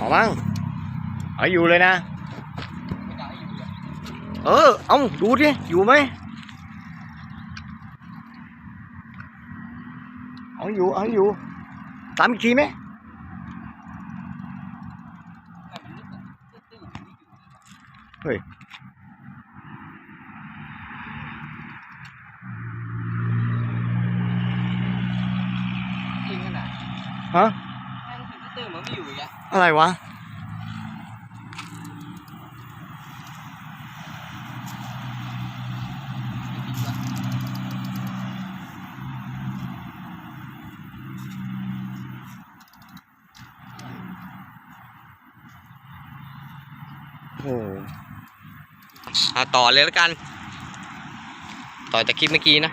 เอามั้งเอาอยู่เลยนะ เออ เอาดูดิ อยู่ไหม เอาอยู่ เอาอยู่ ตามอีกทีไหมเฮ้ยจริงขนฮะ แม่งถึงตื้นๆมันไม่ อยู่อีกอะอะไรวะไม่ติดวะโอ้เอาต่อเลยแล้วกัน ต่อจากคลิปเมื่อกี้นะ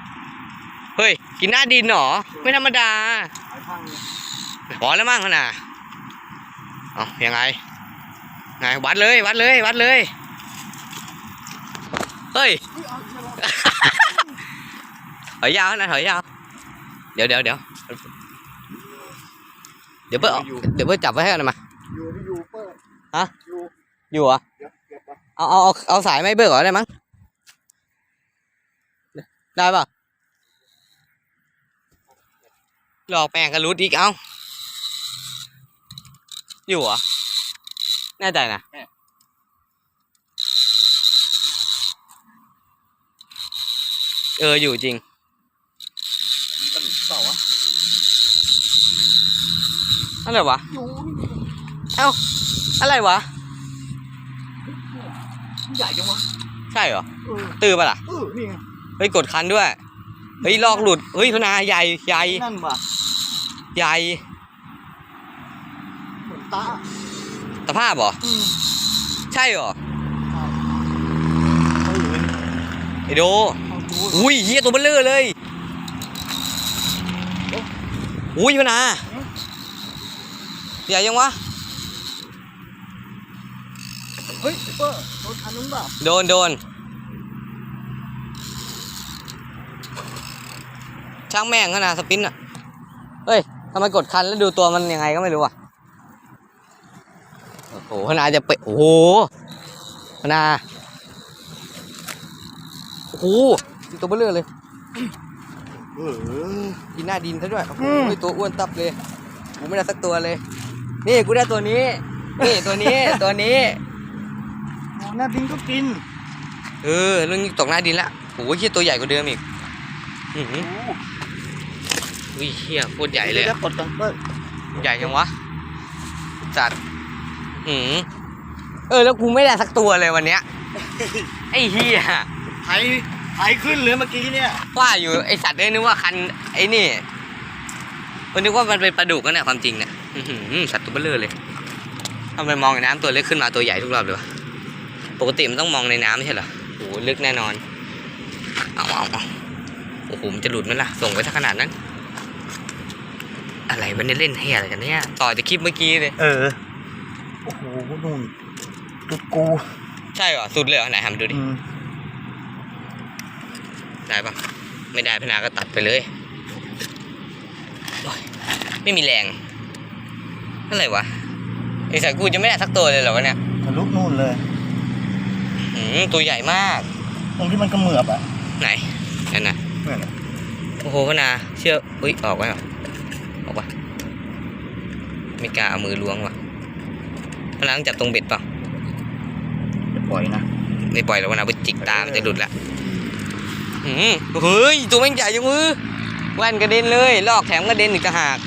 เฮ้ย กินหน้าดินเหรอ ไม่ธรรมดาไอ้พังพอแล้วมั้งขนาด เอายังไงไงวัดเลยวัดเลยวัดเลยเฮ้ยถอยยาวนะถอยยาวเดี๋ยวเดี๋ยวเดี๋ยวเดี๋ยวเพิ่งเอาเดี๋ยวเพิ่งจับไว้ให้กันนะมาอยู่ที่อยู่เปิดฮะอยู่อยู่เหรอเดี๋ยวเก็บไปเอาเอาเอาเอาสายไม่เบิกเหรอได้มั้งได้ป่ะหลอกแป้งกันรูดอีกเอ้า อยู่เหรอ แน่ใจนะ เออ อยู่จริง มันกระดูกเปล่าวะอะไรวะ อยู่เอ้า อะไรวะนี่ใหญ่จังวะใช่เหรอ เออตื้อปะล่ะ เออนี่ไงเฮ้ย กดคันด้วย เฮ้ย ลอกหลุด เฮ้ยพนาใหญ่ใหญ่นั่นว่ะ ใหญ่ เหมือนตาสภาพเหรออืมใช่เหรอเออไอโดเอาดูอุ้ยเฮียตัวเบลเลอร์เลย อุ้ยพนาใหญ่ยังวะ เฮ้ยเปอร์โดนอันนู้นเปล่าโดนโดนช่างแม่งขนาดสปินอะเฮ้ยทำไมกดคันแล้วดูตัวมันยังไงก็ไม่รู้อะ โอ้โหพนาจะเปะโอ้โหพนาโอ้โหตัวเบลเลอร์เลยเออกินหน้าดินซะด้วยโอ้โหอืมตัวอ้วนตับเลยกูไม่ได้สักตัวเลย นี่กูได้ตัวนี้ นี่ตัวนี้ตัวนี้โอ้หน้าดินก็กิน เออเรื่องนี้ตกหน้าดินละโอ้โหเฮียตัวใหญ่กว่าเดิมอีกอื้อหือโอ้อุ้ยเฮียโคตรใหญ่เลยดี๋วอะกดกันเปอร์ใหญ่จังวะจัด อืมเออแล้วกูไม่ได้สักตัวเลยวันเนี้ยไอ้เฮียไถไถขึ้นเลยเมื่อกี้เนี่ยว่าอยู่ไอสัตว์เอ้ยนึกว่าคันไอ้นี่มันนึกว่ามันเป็นปลาดุกนะเนี่ยความจริงเนี่ยอื้อหือสัตว์ตัวเบลเลอเลยทำไมมองในน้ำตัวเล็กขึ้นมาตัวใหญ่ทุกรอบเลยวะปกติมันต้องมองในน้ำไม่ใช่เหรอโอ้โหลึกแน่นอนเอาเอาเอาโอ้โหมันจะหลุดไหมล่ะส่งไปถ้าขนาดนั้น อะไรวะเนี่ยเล่นเฮียอะไรกันเนี่ยต่อจากคลิปเมื่อกี้เลย เออ โอ้โหนู่นจุดกู ใช่เหรอ สุดเลยเหรอไหนทำดูดิ อืมได้ปะไม่ได้พนาก็ตัดไปเลยโอ๊ยไม่มีแรงอะไรวะไอ้สายกูจะไม่ได้สักตัวเลยเหรอวะเนี่ยทะลุนู่นเลย หืมตัวใหญ่มาก ตรงที่มันกระเหมือบอะไหนนั่นน่ะ นั่นแหละโอ้โหพนาเชื่ออุ้ยออกไว้เหรอออกปะไม่กล้าเอามือล้วงว่ะ พนาต้องจับตรงเบ็ดเปล่าจะปล่อยนะ ไม่ปล่อยแล้วพนาไปจิกตา มันจะหลุดละหืมเฮ้ย ตัวแม่งใหญ่จังมือแว่นกระเด็นเลย ลอกแถมกระเด็นอีกต่างหาก